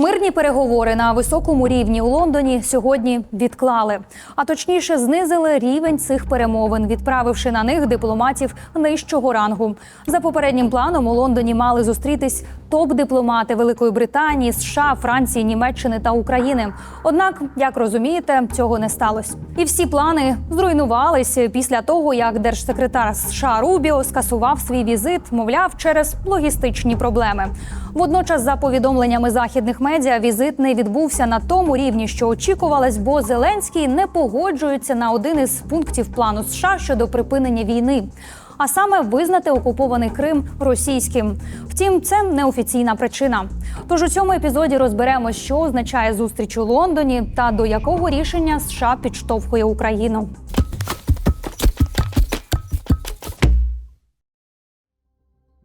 Мирні переговори на високому рівні у Лондоні сьогодні відклали, а точніше знизили рівень цих перемовин, відправивши на них дипломатів нижчого рангу. За попереднім планом у Лондоні мали зустрітись топ-дипломати Великої Британії, США, Франції, Німеччини та України. Однак, як розумієте, цього не сталося. І всі плани зруйнувалися після того, як держсекретар США Рубіо скасував свій візит, мовляв, через логістичні проблеми. Водночас, за повідомленнями західних медіа, візит не відбувся на тому рівні, що очікувалось, бо Зеленський не погоджується на один із пунктів плану США щодо припинення війни. А саме визнати окупований Крим російським. Втім, це неофіційна причина. Тож у цьому епізоді розберемо, що означає зустріч у Лондоні та до якого рішення США підштовхує Україну.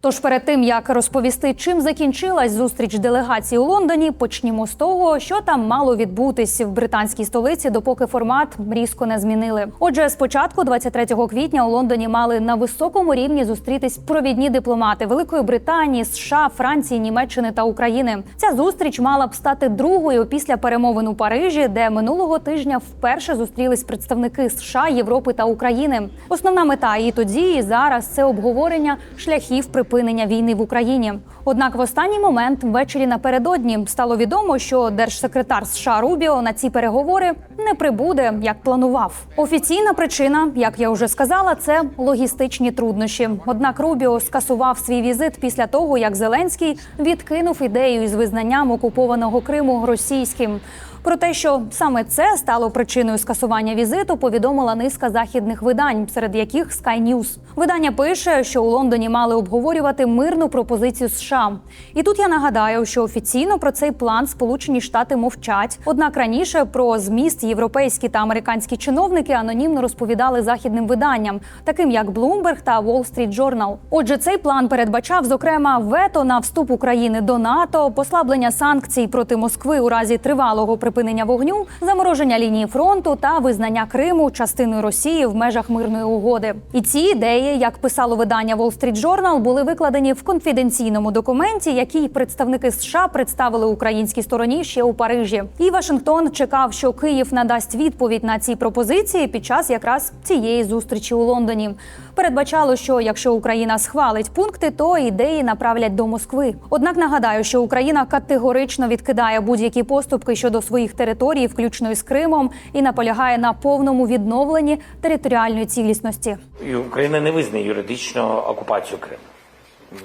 Тож перед тим як розповісти, чим закінчилась зустріч делегації у Лондоні, почнімо з того, що там мало відбутись в британській столиці, допоки формат різко не змінили. Отже, спочатку, 23 квітня, у Лондоні мали на високому рівні зустрітись провідні дипломати Великої Британії, США, Франції, Німеччини та України. Ця зустріч мала б стати другою після перемовин у Парижі, де минулого тижня вперше зустрілись представники США, Європи та України. Основна мета і тоді, і зараз це обговорення шляхів припинення війни в Україні. Однак в останній момент ввечері напередодні стало відомо, що держсекретар США Рубіо на ці переговори не прибуде, як планував. Офіційна причина, як я вже сказала, це логістичні труднощі. Однак Рубіо скасував свій візит після того, як Зеленський відкинув ідею із визнанням окупованого Криму російським. Про те, що саме це стало причиною скасування візиту, повідомила низка західних видань, серед яких Sky News. Видання пише, що у Лондоні мали обговорювати мирну пропозицію США. І тут я нагадаю, що офіційно про цей план Сполучені Штати мовчать. Однак раніше про зміст європейські та американські чиновники анонімно розповідали західним виданням, таким як Bloomberg та Wall Street Journal. Отже, цей план передбачав зокрема вето на вступ України до НАТО, послаблення санкцій проти Москви у разі тривалого припинення вогню, замороження лінії фронту та визнання Криму частиною Росії в межах мирної угоди. І ці ідеї, як писало видання Wall Street Journal, були викладені в конфіденційному документі, який представники США представили українській стороні ще у Парижі. І Вашингтон чекав, що Київ надасть відповідь на ці пропозиції під час якраз цієї зустрічі у Лондоні. Передбачало, що якщо Україна схвалить пункти, то ідеї направлять до Москви. Однак нагадаю, що Україна категорично відкидає будь-які поступки щодо своїх територій, включно із Кримом, і наполягає на повному відновленні територіальної цілісності. І Україна не визнає юридично окупацію Криму.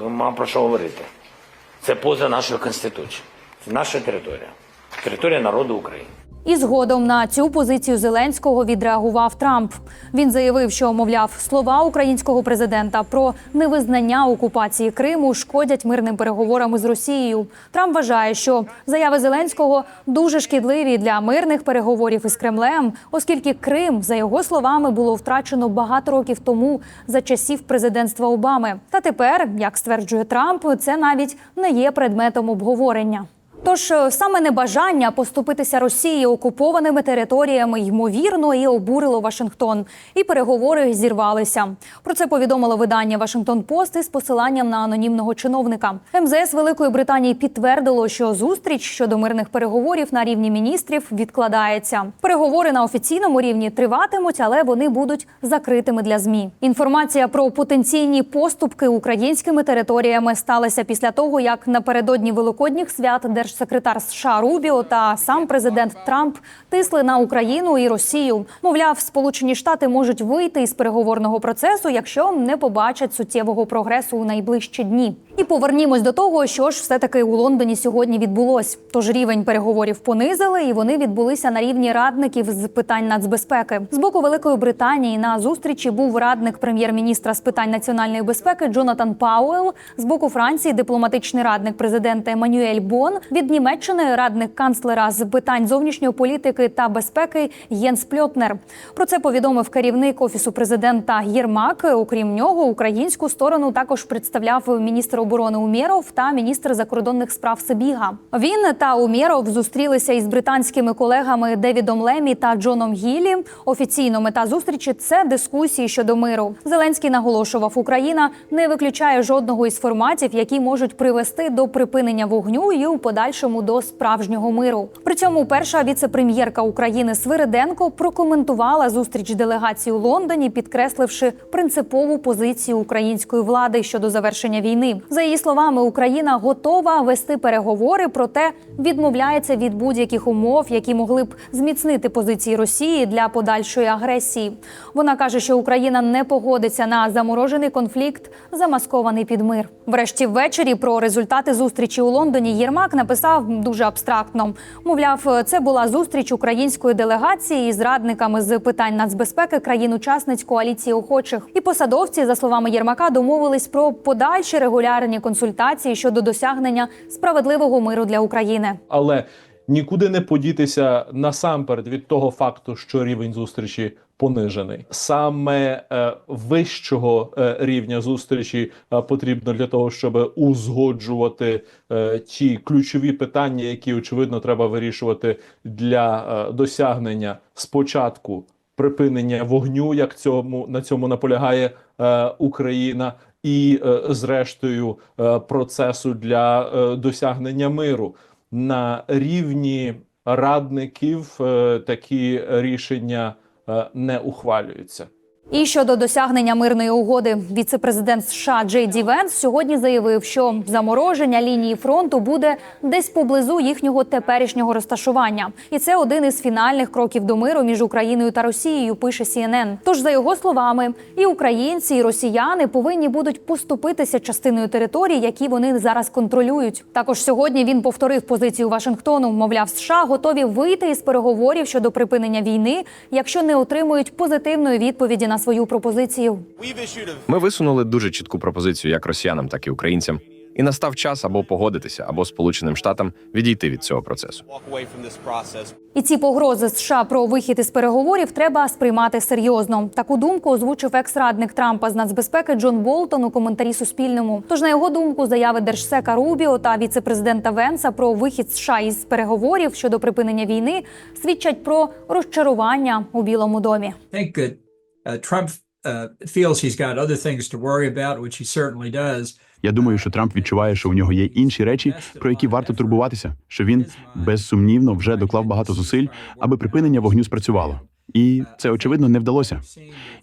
Ну, Мам про що говорити. Це поза нашою конституцією. Це наша територія. Територія народу України. І згодом на цю позицію Зеленського відреагував Трамп. Він заявив, що мовляв слова українського президента про невизнання окупації Криму шкодять мирним переговорам із Росією. Трамп вважає, що заяви Зеленського дуже шкідливі для мирних переговорів із Кремлем, оскільки Крим, за його словами, було втрачено багато років тому за часів президентства Обами. Та тепер, як стверджує Трамп, це навіть не є предметом обговорення. Тож е, саме небажання поступитися Росії окупованими територіями ймовірно і обурило Вашингтон, і переговори зірвалися. Про це повідомило видання Вашингтон Пост із посиланням на анонімного чиновника. МЗС Великої Британії підтвердило, що зустріч щодо мирних переговорів на рівні міністрів відкладається. Переговори на офіційному рівні триватимуть, але вони будуть закритими для змі. Інформація про потенційні поступки українськими територіями сталася після того, як напередодні великодніх свят держсекретар США Рубіо та сам президент Трамп тисли на Україну і Росію. Мовляв, Сполучені Штати можуть вийти із переговорного процесу, якщо не побачать суттєвого прогресу у найближчі дні. І повернімось до того, що ж все таки у Лондоні сьогодні відбулось. Тож рівень переговорів понизили, і вони відбулися на рівні радників з питань нацбезпеки. З боку Великої Британії на зустрічі був радник прем'єр-міністра з питань національної безпеки Джонатан Пауел. З боку Франції дипломатичний радник президента Еммануель Бон. Від Німеччини радник канцлера з питань зовнішньої політики та безпеки Єнс Пльотнер. Про це повідомив керівник офісу президента Єрмак. Окрім нього, українську сторону також представляв міністр оборони Умєров та міністр закордонних справ Сибіга. Він та Умєров зустрілися із британськими колегами Девідом Лемі та Джоном Гіллі. Офіційно мета зустрічі це дискусії щодо миру. Зеленський наголошував, Україна не виключає жодного із форматів, які можуть привести до припинення вогню і у подальшому подальшому до справжнього миру. При цьому перша віце-прем'єрка України Свириденко прокоментувала зустріч делегації у Лондоні, підкресливши принципову позицію української влади щодо завершення війни. За її словами, Україна готова вести переговори, проте відмовляється від будь-яких умов, які могли б зміцнити позиції Росії для подальшої агресії. Вона каже, що Україна не погодиться на заморожений конфлікт, замаскований під мир. Врешті ввечері про результати зустрічі у Лондоні Єрмак написав дуже абстрактно. Мовляв, це була зустріч української делегації із радниками з питань нацбезпеки країн-учасниць коаліції охочих. І посадовці, за словами Єрмака, домовились про подальші регулярні консультації щодо досягнення справедливого миру для України. але нікуди не подітися насамперед від того факту, що рівень зустрічі понижений. Саме е, вищого е, рівня зустрічі е, потрібно для того, щоб узгоджувати е, ті ключові питання, які очевидно треба вирішувати для е, досягнення спочатку припинення вогню, як цьому на цьому наполягає е, Україна, і е, зрештою е, процесу для е, досягнення миру на рівні радників. такі рішення не ухвалюються. І щодо досягнення мирної угоди, віце-президент США Джей Ді Венс сьогодні заявив, що замороження лінії фронту буде десь поблизу їхнього теперішнього розташування, і це один із фінальних кроків до миру між Україною та Росією. Пише CNN. Тож, за його словами, і українці, і росіяни повинні будуть поступитися частиною територій, які вони зараз контролюють. Також сьогодні він повторив позицію Вашингтону. Мовляв, США готові вийти із переговорів щодо припинення війни, якщо не отримують позитивної відповіді на свою пропозицію. Ми висунули дуже чітку пропозицію як росіянам, так і українцям. І настав час або погодитися, або Сполученим Штатам відійти від цього процесу. І ці погрози США про вихід із переговорів треба сприймати серйозно. Таку думку озвучив екс-радник Трампа з нацбезпеки Джон Болтон у коментарі Суспільному. Тож, на його думку, заяви держсека Рубіо та віце-президента Венса про вихід США із переговорів щодо припинення війни свідчать про розчарування у Білому домі. That uh, Trump uh, feels he's got other things to worry about, which he certainly does. Я думаю, що Трамп відчуває, що у нього є інші речі, про які варто турбуватися. Що він безсумнівно вже доклав багато зусиль, аби припинення вогню спрацювало. І це очевидно не вдалося.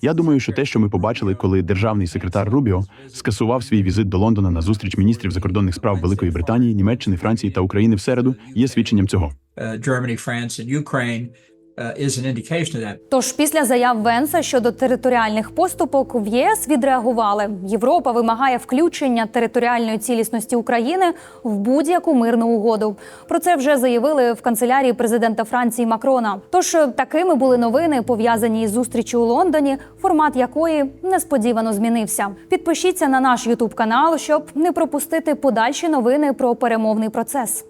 Я думаю, що те, що ми побачили, коли державний секретар Рубіо скасував свій візит до Лондона на зустріч міністрів закордонних справ Великої Британії, Німеччини, Франції та України в середу, є свідченням цього. That. Тож після заяв Венса щодо територіальних поступок в ЄС відреагували. Європа вимагає включення територіальної цілісності України в будь-яку мирну угоду. Про це вже заявили в канцелярії президента Франції Макрона. Тож е, такими були новини, пов'язані із зустрічю у Лондоні, формат якої несподівано змінився. Підпишіться на наш Ютуб канал, щоб не пропустити подальші новини про перемовний процес.